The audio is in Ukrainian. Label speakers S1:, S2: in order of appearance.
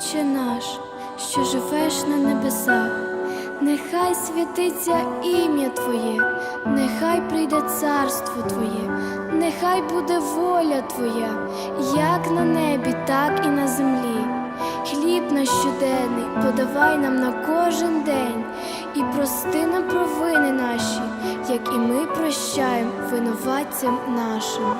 S1: Отче наш, що живеш на небесах, нехай святиться ім'я Твоє, нехай прийде царство Твоє, нехай буде воля Твоя, як на небі, так і на землі. Хліб наш щоденний подавай нам на кожен день і прости нам провини наші, як і ми прощаємо винуватцям нашим.